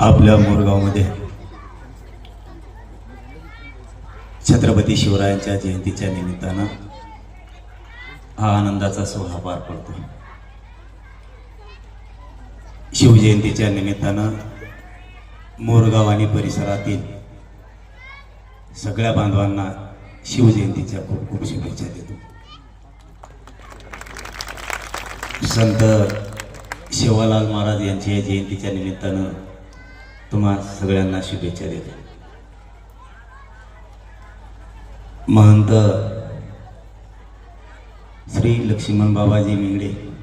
आपल्या मोरगावमध्ये. छत्रपती शिवरायांच्या जयंतीच्या निमित्तानं हा आनंदाचा सोहळा पार पडतो. शिवजयंतीच्या निमित्तानं मोरगाव आणि परिसरातील सगळ्या बांधवांना शिवजयंतीच्या खूप खूप शुभेच्छा देतो. संत शिवालाल महाराज यांच्या जयंतीच्या निमित्तानं तुम्हा सगळ्यांना शुभेच्छा देतो. महंत श्री लक्ष्मण बाबाजी मिंगडे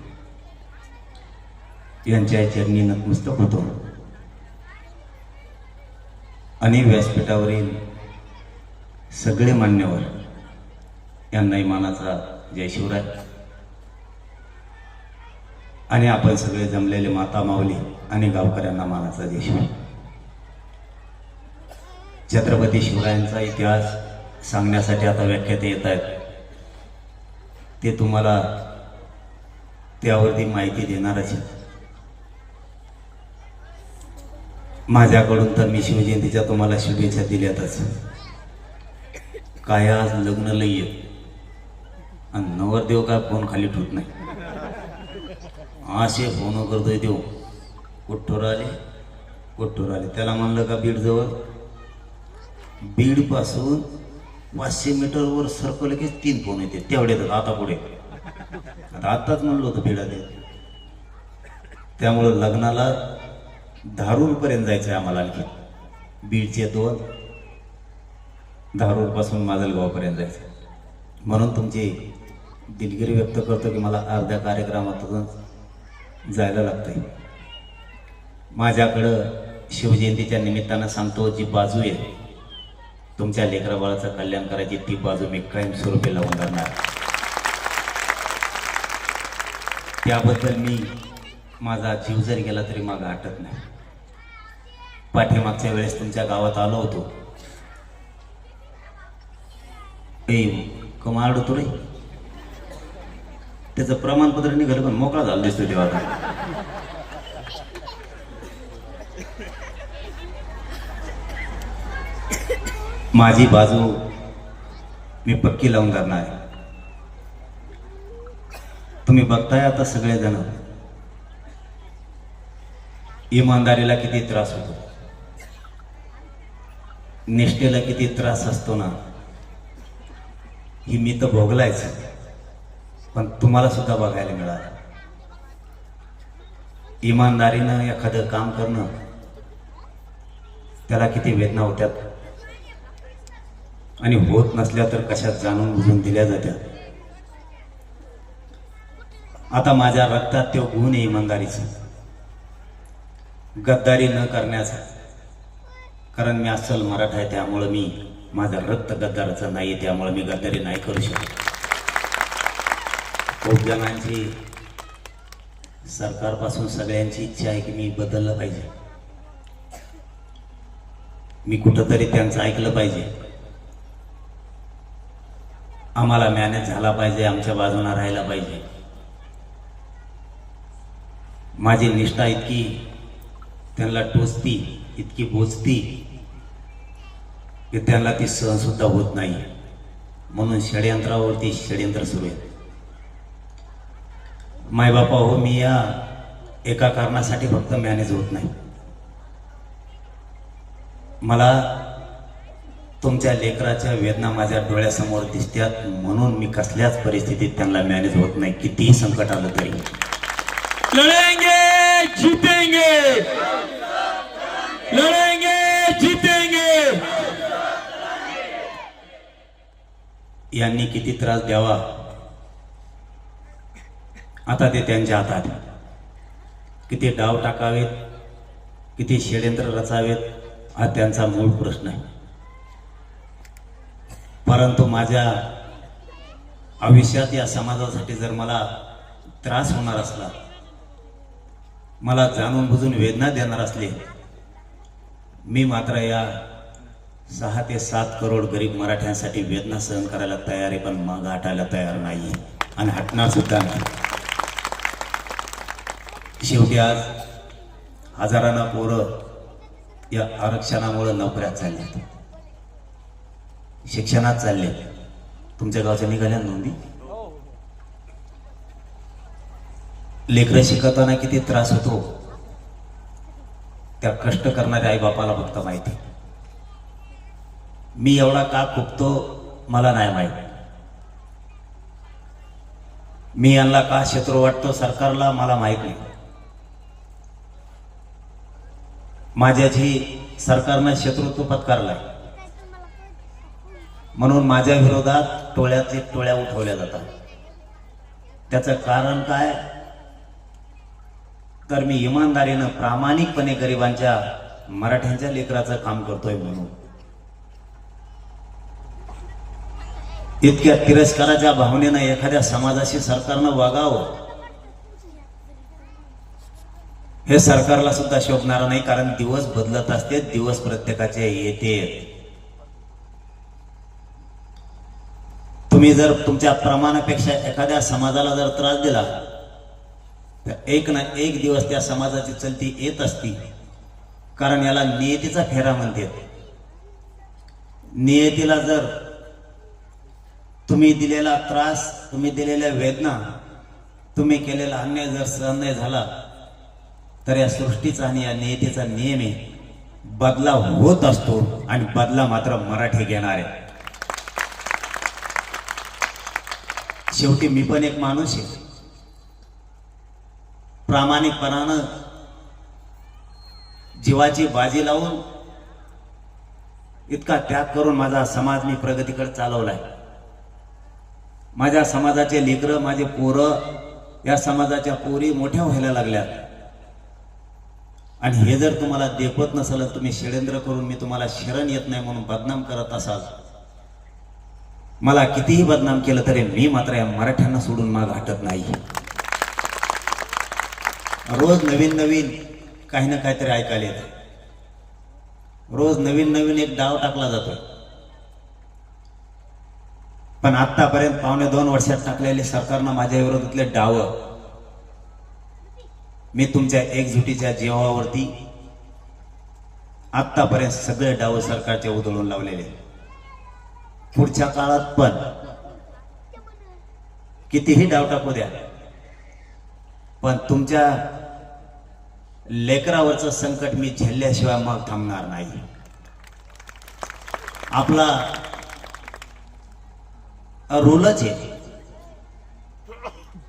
यांच्या चरणी नतमस्तक होतो. आणि व्यासपीठावरील सगळे मान्यवर यांनाही मानाचा जय शिवराय. आणि आपण सगळे जमलेले माता माऊली आणि गावकऱ्यांना मानाचा जय शिवराय. छत्रपती शिवरायांचा इतिहास सांगण्यासाठी आता व्याख्याते येत आहेत. ते तुम्हाला त्यावरती माहिती देणारच आहे माझ्याकडून तर मी शिवजयंतीच्या तुम्हाला शुभेच्छा दिल्यातच. काय आज लग्न लई येत आणि नवरदेव काय फोन खाली ठेवत नाही. असे फोन करतोय देव. कुठ्ठोर आले कुठ्ठोर आले त्याला म्हणलं का बीड जवळ? बीडपासून पाचशे मीटरवर सरकवलं की तीन फोन येते. तेवढे येतात. आता पुढे. आता आत्ताच म्हणलं होतं बीड आले त्यामुळं लग्नाला धारूरपर्यंत जायचं आहे आम्हाला आणखी. बीडचे दोन धारूरपासून माजलगावपर्यंत जायचं म्हणून तुमची दिलगिरी व्यक्त करतो की मला अर्ध्या कार्यक्रमातून जायला लागतंय. माझ्याकडं शिवजयंतीच्या निमित्तानं सांगतो जी बाजू आहे तुमच्या लेकराबाळाचं कल्याण करायची ती बाजू मी कायमस्वरूपी लावून धरणार. त्याबद्दल मी माझा जीव जरी गेला तरी मागं हटत नाही. पाठीमागच्या वेळेस तुमच्या गावात आलो होतो. ए कमाल होतो रे त्याचं प्रमाणपत्र निघालं पण मोकळा झाला दिसतो तेव्हा माझी बाजू मी पक्की लावून करणार आहे. तुम्ही बघताय आता सगळेजण. इमानदारीला किती त्रास होतो. निष्ठेला किती त्रास असतो ना. ही मी तर भोगलायच. पण तुम्हाला सुद्धा बघायला मिळालं. इमानदारीनं एखादं काम करणं त्याला किती वेदना होत्यात. आणि होत नसल्या तर कशात जाणून बुजून दिल्या जात्या. आता माझ्या रक्तात तो गुण आहे इमानदारीचा. गद्दारी न करण्याचा. कारण मी अस्सल मराठा आहे त्यामुळं मी माझं रक्त गद्दाराचं नाही त्यामुळे मी गद्दारी नाही करू शकत. खूप जणांची सरकारपासून सगळ्यांची इच्छा आहे की मी बदललं पाहिजे. मी कुठंतरी त्यांचं ऐकलं पाहिजे. आम्हाला मॅनेज झाला पाहिजे आमच्या बाजूला राहायला पाहिजे. माझी निष्ठा इतकी त्यांना टोचती इतकी बोचती की त्यांना ती सहन सुद्धा होत नाही. म्हणून षडयंत्रावरती षडयंत्र सुरू आहे मायबापा हो मी या एका कारणासाठी फक्त मॅनेज होत नाही. मला तुमच्या लेकराच्या वेदना माझ्या डोळ्यासमोर दिसत्यात म्हणून मी कसल्याच परिस्थितीत त्यांना मॅनेज होत नाही. कितीही संकट आलं तरी. लड़ेंगे जीतेंगे. लड़ेंगे जीतेंगे. यांनी किती त्रास द्यावा? आता ते त्यांच्या हातात. किती डाव टाकावेत? किती षडयंत्र रचावेत? हा त्यांचा मूळ प्रश्न आहे. परंतु माझ्या आयुष्यात या समाजासाठी जर मला त्रास होणार असला मला जाणून बुजून वेदना देणार असले मी मात्र या सहा ते सात करोड गरीब मराठ्यांसाठी वेदना सहन करायला तयार आहे पण मग हटायला तयार नाही आणि हटणार सुद्धा नाही. शेवटी आज हजारांना पोरं या आरक्षणामुळं नोकऱ्या चालल्यात शिक्षणात चालले. तुमच्या गावच्या निघाल्या नोंदी? लेकरं शिकवताना किती त्रास होतो? त्या कष्ट करणाऱ्या आई बापाला फक्त माहिती. मी एवढा का खुपतो मला नाही माहीत. मी यांना का शत्रू वाटतो सरकारला मला माहीत नाही. माझ्याची सरकारनं शत्रुत्व पत्कारलाय. म्हणून माझ्या विरोधात टोळ्यातले टोळ्या उठवल्या जातात. त्याचं कारण काय? तर मी इमानदारीनं प्रामाणिकपणे गरिबांच्या मराठ्यांच्या लेकराचं काम करतोय म्हणून. इतक्या तिरस्काराच्या भावनेनं एखाद्या समाजाशी सरकारनं वागावं. हे सरकारला सुद्धा शोभणार नाही कारण दिवस बदलत असते दिवस प्रत्येकाचे येते. तुम्ही जर तुमच्या प्रमाणापेक्षा एखाद्या समाजाला जर त्रास दिला तर एक ना एक दिवस त्या समाजाची चलती येत असती. कारण याला नियतीचा फेरा म्हणते नियतीला जर तुम्ही दिलेला त्रास तुम्ही दिलेल्या वेदना तुम्ही केलेला अन्याय जर सहन नाही झाला तर या सृष्टीचा आणि या नियतीचा नियम आहे बदला होत असतो आणि बदला मात्र मराठी घेणार. आहे शेवटी मी पण एक माणूस आहे. प्रामाणिकपणानं जीवाची बाजी लावून इतका त्याग करून माझा समाज मी प्रगतीकडे चालवलाय. माझ्या समाजाचे लेकरं माझे पोरं या समाजाच्या पोरी मोठ्या व्हायला लागल्यात. आणि हे जर तुम्हाला देखवत नसेल तुम्ही षडयंत्र करून मी तुम्हाला शरण येत नाही म्हणून बदनाम करत असाल मला कितीही बदनाम केलं तरी मी मात्र या मराठ्यांना सोडून माग हटत नाही. रोज नवीन नवीन काही ना काहीतरी ऐकायला येत. रोज नवीन नवीन एक डाव टाकला जातो. पण आतापर्यंत पावणे दोन वर्षात टाकलेले सरकारनं माझ्या विरोधातले डाव मी तुमच्या एकजुटीच्या जीवावरती आतापर्यंत सगळे डाव सरकारचे उधळून लावलेले पुढच्या काळात पण. कितीही डाव टाकू द्या. पण तुमच्या लेकरावरचं संकट मी झेलल्याशिवाय मग थांबणार नाही. आपला रोलच आहे.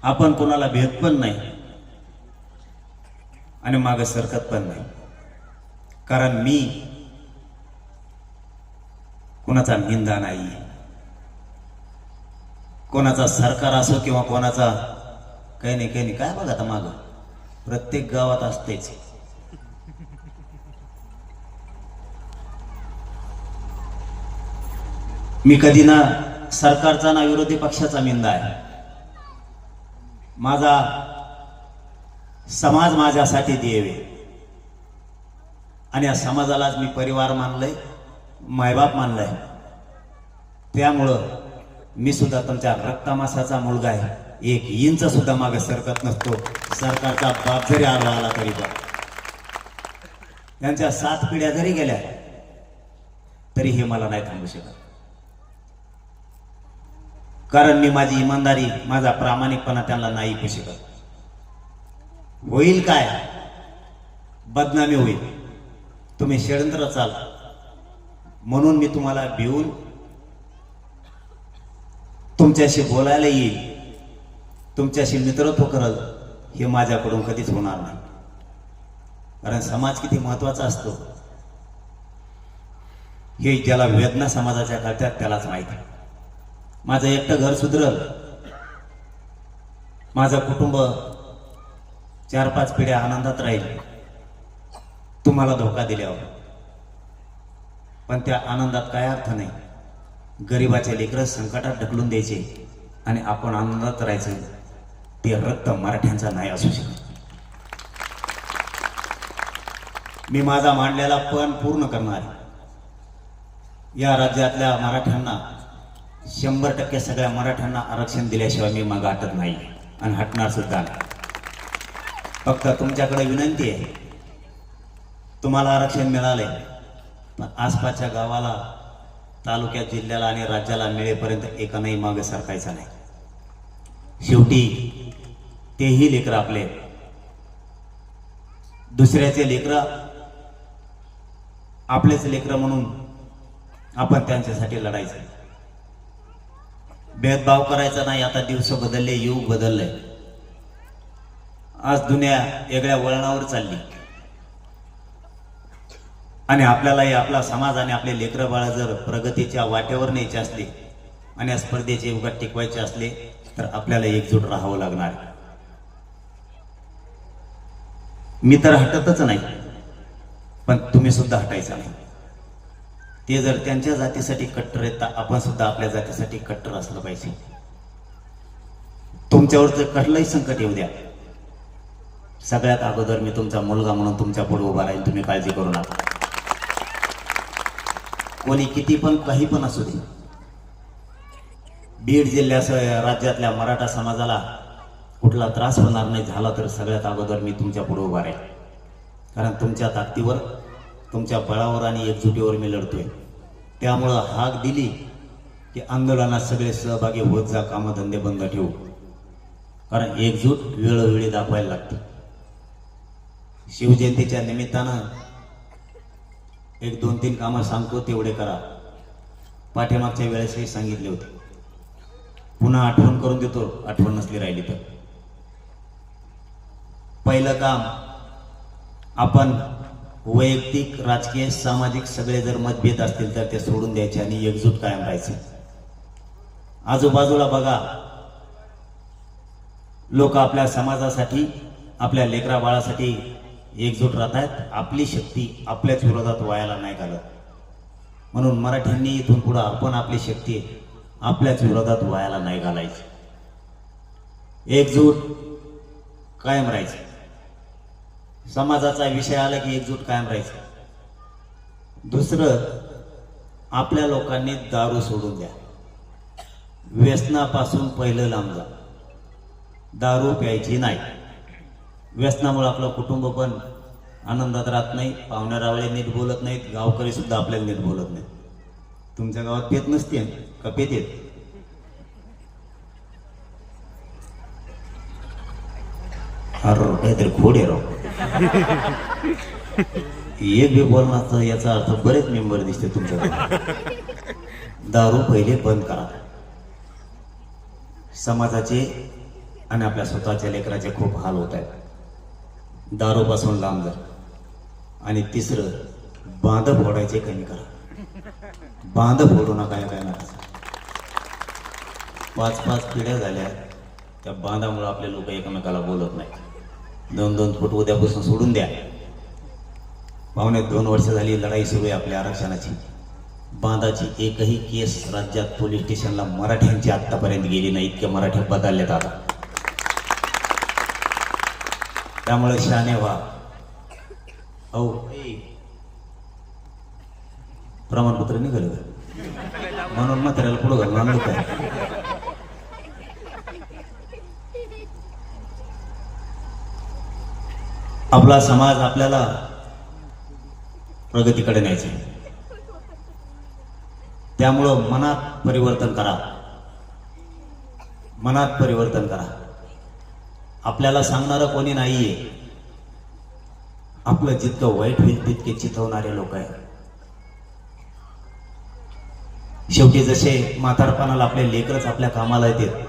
आपण कोणाला भेट पण नाही. आणि माग सरकत पण नाही. कारण मी कोणाचा निंदा नाही कोणाचा सरकार असो किंवा कोणाचा काही नाही काही नाही. काय बघा आता माग? प्रत्येक गावात असतेच. मी कधी ना सरकारचा ना विरोधी पक्षाचा निंदा आहे. माझा समाज माझ्यासाठी देवे आणि या समाजालाच मी परिवार मानलंय. मायबाप मानलाय. त्यामुळं मी सुद्धा तुमच्या रक्तामासाचा मुलगा आहे. एक इंच सुद्धा मागे सरकत नसतो. सरकारचा बाप जरी आला आला तरी पण. त्यांच्या सात पिढ्या जरी गेल्या तरी हे मला नाही थांबू शकत. कारण मी माझी इमानदारी माझा प्रामाणिकपणा त्यांना नाही ऐकू शकत. होईल काय? बदनामी होईल. तुम्ही षडयंत्र चाल. म्हणून मी तुम्हाला भिवून तुमच्याशी बोलायला येईल. तुमच्याशी मित्रत्व करल हे माझ्याकडून कधीच होणार नाही. कारण समाज किती महत्त्वाचा असतो. हे ज्याला वेदना समाजाच्या कळतात त्यालाच माहिती आहे. माझं एकटं घर सुधरल. माझं कुटुंब चार पाच पिढ्या आनंदात राहील. तुम्हाला धोका दिल्यावर. पण त्या आनंदात काय अर्थ नाही. गरिबाचे लेकरं संकटात ढकलून द्यायचे आणि आपण आनंदात राहायचं. ते रक्त मराठ्यांचा नाही असू शकत. मी माझा मांडलेला पण पूर्ण करणार या राज्यातल्या मराठ्यांना शंभर टक्के सगळ्या मराठ्यांना आरक्षण दिल्याशिवाय मी मग हटत नाही. आणि हटणार सुद्धा फक्त तुमच्याकडे विनंती आहे. तुम्हाला आरक्षण मिळालंय. आसपासच्या गावाला तालुक्यात जिल्ह्याला आणि राज्याला मिळेपर्यंत एकानंही मागे सरकायचा नाही. शेवटी तेही लेकरं आपले. दुसऱ्याचे लेकरं आपलेच लेकरं म्हणून आपण त्यांच्यासाठी लढायचं. भेदभाव करायचा नाही आता दिवस बदलले युग बदलले आज दुनिया वेगळ्या वळणावर चालली. आणि आपल्यालाही आपला समाज आणि आपले लेकरं बाळ जर प्रगतीच्या वाटेवर न्यायचे असले आणि या स्पर्धेचे युगात टिकवायचे असले तर आपल्याला एकजूट राहावं लागणार. मी तर हटतच नाही पण तुम्ही सुद्धा हटायचा नाही. ते जर त्यांच्या जातीसाठी कट्टर आहेत तर आपण सुद्धा आपल्या जातीसाठी कट्टर असलं पाहिजे. तुमच्यावर जर कसलंही संकट येऊ द्या सगळ्यात अगोदर मी तुमचा मुलगा म्हणून तुमच्यापुढे उभा राहील तुम्ही काळजी करू नका. कोणी किती पण काही पण असू दे. बीड जिल्ह्यासह राज्यातल्या मराठा समाजाला कुठला त्रास होणार नाही झाला तर सगळ्यात अगोदर मी तुमच्यापुढे उभा राहील कारण तुमच्या ताकदीवर तुमच्या बळावर आणि एकजुटीवर मी लढतोय. त्यामुळं हाक दिली की आंदोलनात सगळे सहभागी होत जा कामधंदे बंद ठेवू. कारण एकजूट वेळोवेळी दाखवायला लागते. शिवजयंतीच्या निमित्तानं एक दोन तीन कामं सांगतो तेवढे करा. पाठीमागच्या वेळेसही सांगितले होते. पुन्हा आठवण करून देतो आठवण नसली राहिली तर. पहिलं काम आपण वैयक्तिक राजकीय सामाजिक सगळे जर मतभेद असतील तर ते सोडून द्यायचे आणि एकजूट कायम राहायचे. आजूबाजूला बघा. लोक आपल्या समाजासाठी आपल्या लेकरा बाळासाठी एकजूट राहत आहेत आपली शक्ती आपल्याच विरोधात वायाला नाही घालत. म्हणून मराठ्यांनी इथून पुढं आपण आपली शक्ती आपल्याच विरोधात वायाला नाही घालायची. एकजूट कायम राहायचं. समाजाचा विषय आला की एकजूट कायम राहायचं. दुसरं आपल्या लोकांनी दारू सोडून द्या. व्यसनापासून पहिलं लांब जा. दारू प्यायची नाही. व्यसनामुळे आपलं कुटुंब पण आनंदात राहत नाही पाहुण्यारावळे नीट बोलत नाहीत गावकरी सुद्धा आपल्याला नीट बोलत नाहीत. तुमच्या गावात पेत नसते का पेत येत अरे काहीतरी खोड आहे राव. एक बी बोलण्याचा याचा अर्थ बरेच मेंबर दिसते तुमच्याकडे दारू पहिले बंद करा. समाजाचे आणि आपल्या स्वतःच्या लेकराचे खूप हाल होत आहेत. दारूपासून लांब जा. आणि तिसरं बांध फोडायचे कमी करा. बांध फोडू नका काय नका पाच पाच पिढ्या झाल्या त्या बांधामुळे आपले लोक एकमेकाला बोलत नाहीत. दोन दोन फूट उद्यापासून सोडून द्या. पाहुणे दोन वर्ष झाली लढाई सुरू आहे आपल्या आरक्षणाची. बांधाची एकही केस राज्यात पोलीस स्टेशनला मराठ्यांची आत्तापर्यंत गेली नाही इतके मराठे बदलले आता. त्यामुळे शाने व्हा. औ. प्रमाणपत्र निघालं म्हणून म्हाताऱ्याला पुढं घालून आणलं काय आपला समाज आपल्याला प्रगतीकडे न्यायचा त्यामुळं मनात परिवर्तन करा. मनात परिवर्तन करा. आपल्याला सांगणारं कोणी नाहीये. आपलं जितकं वाईट होईल तितके चिथवणारे लोक आहेत. शेवटी जसे म्हातारपणाला आपले लेकरच आपल्या कामाला येते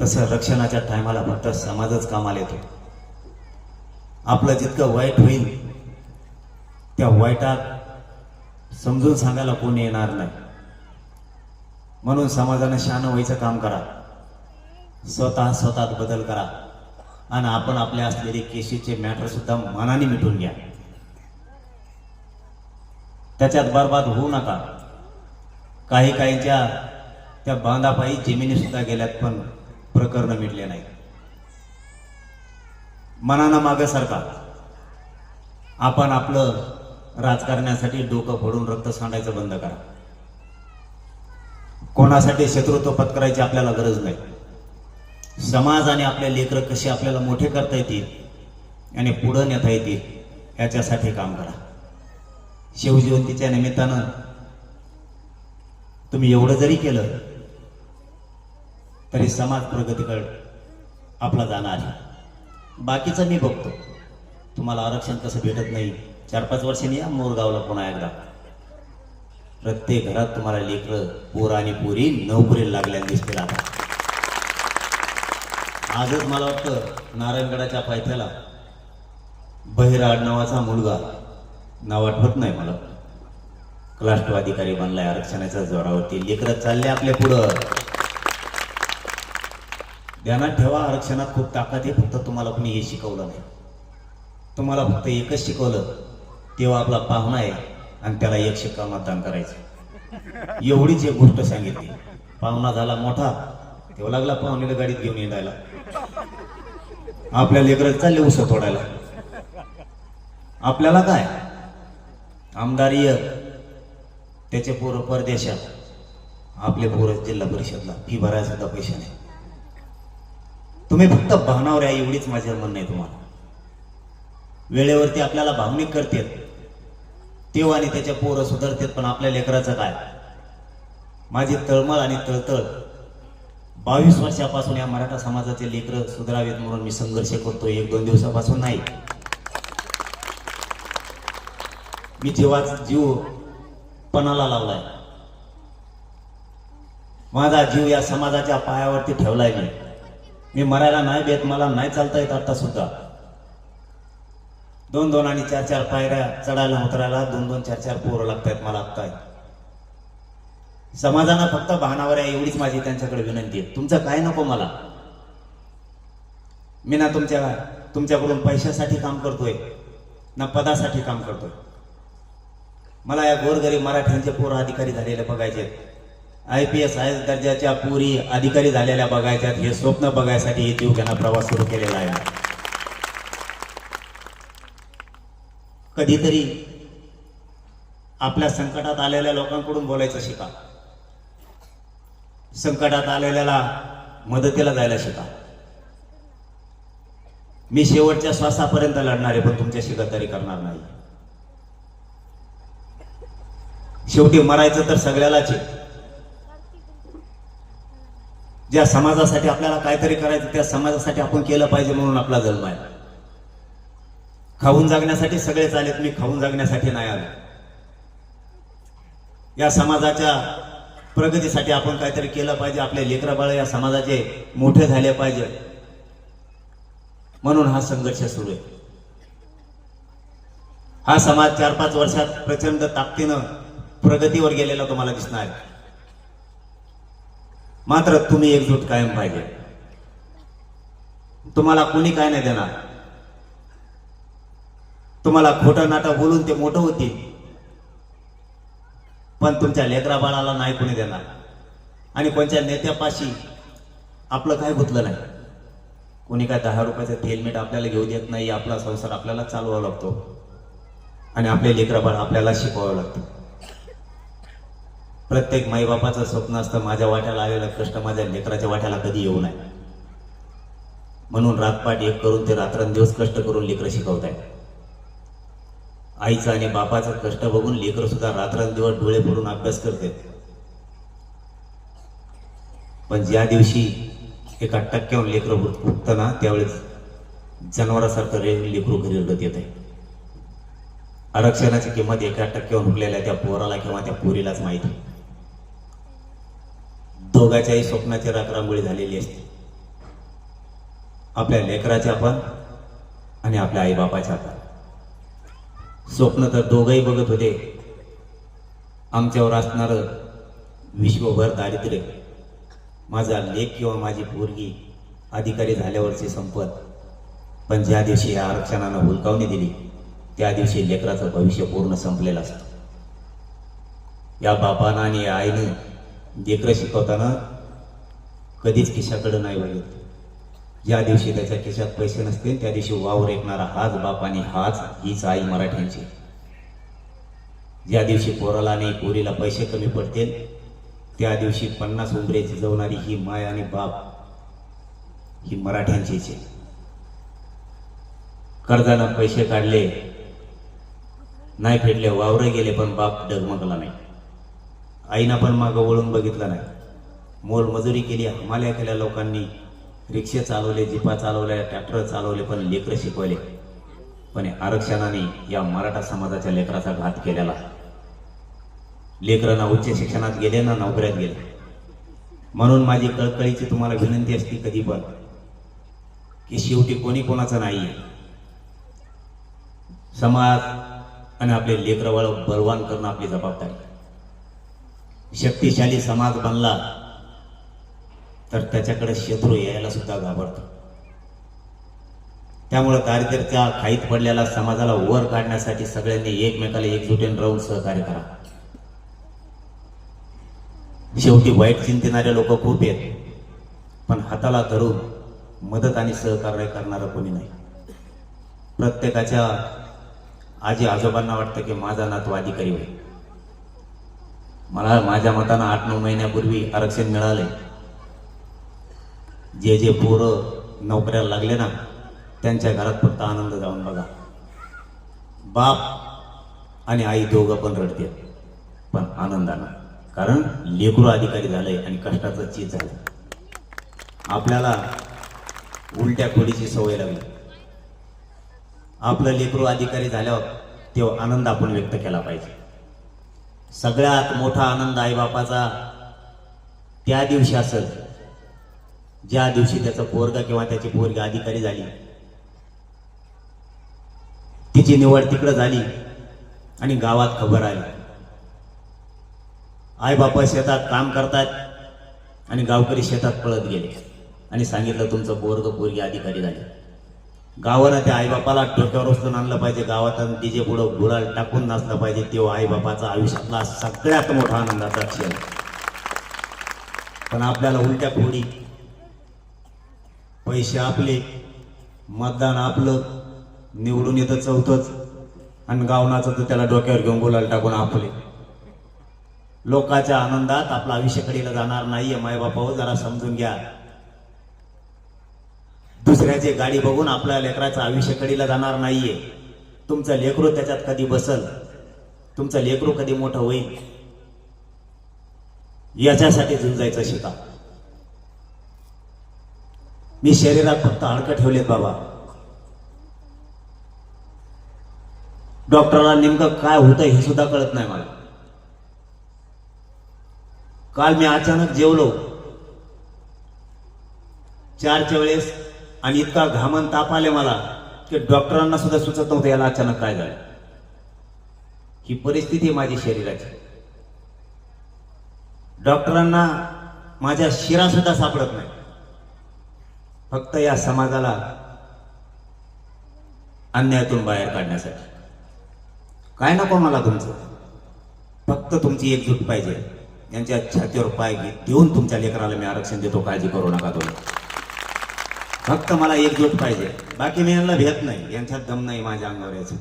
तसं रक्षणाच्या टायमाला फक्त समाजच कामाला येतो. आपलं जितकं वाईट होईल त्या वाईटात समजून सांगायला कोणी येणार नाही. म्हणून समाजानं शहाण व्हायचं काम करा. स्वतः स्वतःत बदल करा. आणि आपण आपल्या असलेले केशीचे मॅटर सुद्धा मनाने मिटून घ्या. त्याच्यात बरबाद होऊ नका. काही काहींच्या त्या बांधापायी जमिनी सुद्धा गेल्यात पण प्रकरण मिटले नाही मनानं मागं सरका. आपण आपलं राजकारण्यासाठी डोकं फोडून रक्त सांडायचं बंद करा. कोणासाठी शत्रुत्व पत्करायची आपल्याला गरज नाही. समाज आणि आपले लेकरं कसे आपल्याला मोठे करता येतील आणि पुढं नेता येतील याच्यासाठी काम करा. शिवजयंतीच्या निमित्तानं तुम्ही एवढं जरी केलं तरी समाज प्रगतीकडे आपला जाणार आहे. बाकीचं मी बघतो. तुम्हाला आरक्षण कसं भेटत नाही चार पाच वर्षांनी या मोरगावला पुन्हा एकदा. प्रत्येक घरात तुम्हाला लेकरं पोर आणि पोरी नोकरीला लागल्याने दिसतील आता. आजच मला वाटतं नारायणगडाच्या पायथ्याला बहिराड नावाचा मुलगा नाव आठवत नाही मला. क्लास अधिकारी बनलाय आरक्षणाच्या जोरावरती. लेकरं चालले आपल्या पुढं. ध्यानात ठेवा आरक्षणात खूप ताकद आहे. फक्त तुम्हाला कोणी हे शिकवलं नाही. तुम्हाला फक्त एकच शिकवलं तेव्हा आपला पाहुणा आहे आणि त्याला एक शिक्का मतदान करायचं. एवढीच एक गोष्ट सांगितली. पाहुणा झाला मोठा तेव्हा लागला पाहुणीला गाडीत घेऊन येणायला. आपल्या लेकरात चालले उस तोडायला आपल्याला काय? आमदार एक, त्याचे पोरं परदेशात आपले पोरं जिल्हा परिषदला फी भरायला सुद्धा पैसे नाही. तुम्ही फक्त भावनावर आहे एवढीच माझं म्हणणं आहे तुम्हाला. वेळेवरती आपल्याला भावनिक करतात. तेव्हा आणि त्याच्या पोरं सुधारतात पण आपल्या लेकराचं काय? माझी तळमळ आणि तळतळ बावीस वर्षापासून या मराठा समाजाचे लेकरं सुधारावेत म्हणून मी संघर्ष करतो एक दोन दिवसापासून नाही. मी जीवाचा जीव पणाला लावलाय माझा जीव या समाजाच्या पायावरती ठेवलाय मी. मी मरायला नाही बेत मला नाही चालता येत आता सुद्धा. दोन दोन आणि चार चार पायऱ्या चढायला उतरायला दोन दोन चार चार पोरं लागतायत मला आत्ता. समाजानं फक्त भानावर आहे एवढीच माझी त्यांच्याकडे विनंती आहे. तुमचं काय नको मला? मी ना तुमच्या तुमच्याकडून पैशासाठी काम करतोय ना पदासाठी काम करतोय. मला या गोरगरीब मराठ्यांचे पोर अधिकारी झालेले बघायचे. I P S I A दर्जाच्या पुरी अधिकारी झालेल्या बघायच्यात. हे स्वप्न बघायसाठी हे जीवघेणा प्रवास सुरू केलेला आहे. कधीतरी आपल्या संकटात आलेल्या लोकांकडून बोलायचं शिका. संकटात आलेल्याला मदतीला जायला शिका. मी शेवटच्या श्वासापर्यंत लढणार आहे पण तुमच्याशी गद्दारी करणार नाही. शेवटी मरायचं तर सगळ्यालाच आहे. ज्या समाजासाठी आपल्याला काहीतरी करायचं त्या समाजासाठी आपण केलं पाहिजे म्हणून आपला जन्म आहे. खाऊन जगण्यासाठी सगळे आलेत मी खाऊन जगण्यासाठी नाही आलो. या समाजाच्या प्रगतीसाठी आपण काहीतरी केलं पाहिजे. आपले लेकरं या समाजाचे मोठे झाले पाहिजे. म्हणून हा संघर्ष सुरू आहे. हा समाज चार पाच वर्षात प्रचंड ताकदीनं प्रगतीवर गेलेला तुम्हाला दिसणार आहे. मात्र तुम्ही एकजूट कायम पाहिजे. तुम्हाला कोणी काय नाही देणार. तुम्हाला खोटं नाटक बोलून ते मोठं होतील. पण तुमच्या लेकरा बाळाला नाही कोणी देणार. आणि कोणत्या नेत्यापाशी आपलं काय गुतलं नाही. कोणी काय दहा रुपयाचं हेल्मेट आपल्याला घेऊ देत नाही आपला संसार आपल्याला चालवावा लागतो. आणि आपले लेकरा बाळ आपल्याला शिकवावं लागतं. प्रत्येक माईबापाचं स्वप्न असतं माझ्या वाट्याला आलेलं कष्ट माझ्या लेकराच्या वाट्याला कधी येऊ नये. म्हणून रातपाट एक करून ते रात्रंदिवस कष्ट करून लेकरं शिकवत आहेत आईचं आणि बापाचं कष्ट बघून लेकरं सुद्धा रात्रंदिवस डोळे पडून अभ्यास करते. पण ज्या दिवशी एका टक्क्यावर लेकरं उठताना त्यावेळेस जनावरासारखं रे लेकरू घरी रडत येत आहे. आरक्षणाची किंमत एका टक्क्यावर हुकलेल्या त्या पोराला किंवा त्या पोरीलाच माहिती दोघाच्याही स्वप्नाची राखरांगोळी झालेली असते. आपल्या लेकराच्या पण आणि आपल्या आईबापाच्या पण स्वप्न तर दोघंही बघत होते. आमच्यावर असणार विश्वभर दारिद्र्य माझा लेख किंवा माझी पोरगी अधिकारी झाल्यावरची संपत. पण ज्या दिवशी या आरक्षणानं हुलकावणी दिली त्या दिवशी लेकराचं भविष्य पूर्ण संपलेलं असतं. या बापानं आणि या आईनं लेकरं शिकवताना कधीच खिशाकडं नाही बघितलं. ज्या दिवशी त्याच्या खिशात पैसे नसतील त्या दिवशी वावर ऐकणारा हाच बाप आणि हाच हीच आई मराठ्यांची. ज्या दिवशी पोराला आणि पोरीला पैसे कमी पडतील त्या दिवशी पन्नास उंबरे झिजवणारी ही माय आणि बाप ही मराठ्यांचीच आहे. कर्जानं पैसे काढले नाही फेडले वावरे गेले पण बाप डगमगला नाही. आईनं पण मागं वळून बघितलं नाही. मोल मजुरी केली हमाल्या केल्या लोकांनी रिक्षे चालवले जिपा चालवल्या ट्रॅक्टर चालवले पण लेकरं शिकवले. पण आरक्षणाने या मराठा समाजाच्या लेकराचा घात केलेला. लेकरं ना उच्च शिक्षणात गेले ना नोकऱ्यात गेले. म्हणून माझी कळकळीची तुम्हाला विनंती असते कधी पण की शेवटी कोणी कोणाचं नाही समाज आणि आपले लेकरवाळ बलवान करणं आपली जबाबदारी. शक्तिशाली समाज बनला तर त्याच्याकडे शत्रू यायला सुद्धा घाबरतो. त्यामुळे दारिद्र्याच्या खाईत पडलेल्या समाजाला वर काढण्यासाठी सगळ्यांनी एकमेकाला एकजुटीने राहून सहकार्य करा. शेवटी वाईट चिंतणारे लोक खूप आहेत पण हाताला धरून मदत आणि सहकार्य करणारं कोणी नाही. प्रत्येकाच्या आजी आजोबांना वाटतं की माझा नातू अधिकारी होईल. मला माझ्या मतानं आठ नऊ महिन्यापूर्वी आरक्षण मिळाले जे जे पोरं नोकऱ्याला लागले ना त्यांच्या घरात फक्त आनंद जाऊन बघा. बाप आणि आई दोघं पण रडते पण आनंदानं. कारण लेकरू अधिकारी झालंय आणि कष्टाचं चीज झालं आपल्याला उलट्या खोडीची सवय लागली. आपलं लेकरू अधिकारी झाल्यावर तो आनंद आपण व्यक्त केला पाहिजे. सगळ्यात मोठा आनंद आईबापाचा त्या दिवशी असेल. ज्या दिवशी त्याचं पोरगा किंवा त्याची पोरगी अधिकारी झाली तिची निवड तिकडं झाली आणि गावात खबर आली. आई बापा शेतात काम करतात आणि गावकरी शेतात पळत गेले आणि सांगितलं तुमचं पोरग पोरगी अधिकारी झाली. गावानं त्या आईबापाला डोक्यावर उचलून आणलं पाहिजे गावात तिचे पुढं गुराल टाकून नाचलं पाहिजे तेव्हा आईबापाचा आयुष्यातला सगळ्यात मोठा आनंदाचा क्षण. पण आपल्याला उलट्या फोडी पैसे आपले मतदान आपलं निवडून येतं चौथंच. आणि गावनाचं तर त्याला डोक्यावर घेऊन गुलाल टाकून आपले. लोकांच्या आनंदात आपलं आयुष्य कडेला जाणार नाहीये मायबापावर जरा समजून घ्या. दुसऱ्याची गाडी बघून आपल्या लेकराचं आयुष्य कडेला जाणार नाहीये. तुमचं लेकरू त्याच्यात कधी बसल? तुमचं लेकरू कधी मोठं होईल? याच्यासाठी झुंजायचं शिका. मी शरीरात फक्त अडकं ठेवलेत बाबा. डॉक्टरला नेमकं काय होतं हे सुद्धा कळत नाही मला. काल मी अचानक जेवलो. चारच्या वेळेस आणि इतका घामन ताप आले मला की डॉक्टरांना सुद्धा सुचत नव्हतं याला अचानक काय झालं. ही परिस्थिती आहे माझी शरीराची. डॉक्टरांना माझ्या शिरा सुद्धा सापडत नाही. फक्त या समाजाला अन्यायातून बाहेर काढण्यासाठी. काय नको मला तुमचं? फक्त तुमची एकजूट पाहिजे. यांच्या छातीवर पाय घेत देऊन तुमच्या लेकराला मी आरक्षण देतो काळजी करू नका तुम्ही. फक्त मला एकजूट पाहिजे. बाकी मी यांना भेट नाही. यांच्यात दम नाही माझ्या अंगावर याचं.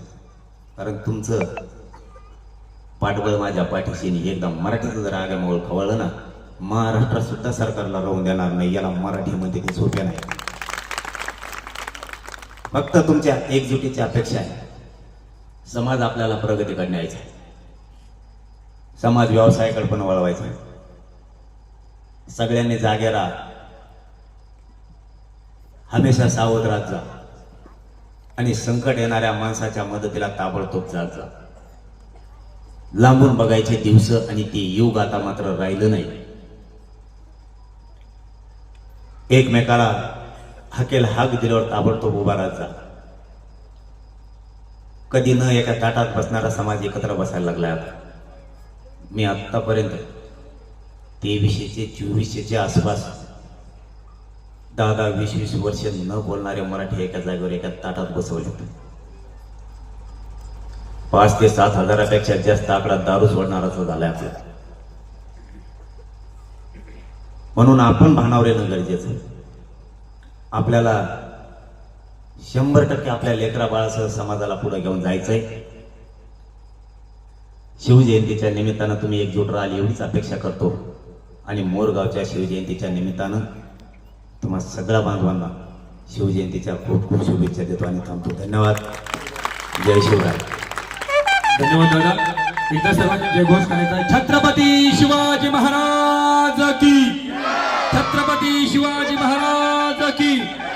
कारण तुमचं पाठबळ माझ्या पाठीशी एकदम मराठीचं जर आगामोळ खवळलं ना महाराष्ट्रात सुद्धा सरकारला राहून देणार नाही. याला मराठीमध्ये ते सोपे नाही. फक्त तुमच्या एकजुटीची अपेक्षा आहे. समाज आपल्याला प्रगतीकडे न्यायचा आहे. समाज व्यवसायाकडे पण वळवायचा आहे. सगळ्यांनी जागे राहा. हमेशा सावध राहत जा. आणि संकट येणाऱ्या माणसाच्या मदतीला ताबडतोब जात जा. लांबून बघायचे दिवस आणि ते युग आता मात्र राहिलं नाही. एकमेकाला हाकेला हाक दिल्यावर ताबडतोब उभा राहत जा. कधी न एका ताटात बसणारा समाज एकत्र बसायला लागला आता. मी आत्तापर्यंत तेवीसशेचे चोवीसशेचे आसपास दहा दहा वीस वीस वर्ष न बोलणारे मराठी एका जागेवर एका ताटात बसवले पाच ते सात हजारापेक्षा जास्त आकडा दारू सोडणाराचा झालाय आपला म्हणून आपण भानावरेनं गरजेचं आहे. आपल्याला शंभर टक्के आपल्या लेकरा बाळासह समाजाला पुढे घेऊन जायचंय. शिवजयंतीच्या निमित्तानं तुम्ही एकजूट राहाल एवढीच अपेक्षा करतो. आणि मोरगावच्या शिवजयंतीच्या निमित्तानं तुम्हा सगळ्या बांधवांना शिवजयंतीच्या खूप खूप शुभेच्छा देतो आणि थांबतो. धन्यवाद. जय शिवराय. धन्यवाद दादा. एकदा सर्वांनी करायचा छत्रपती शिवाजी महाराज की छत्रपती शिवाजी महाराज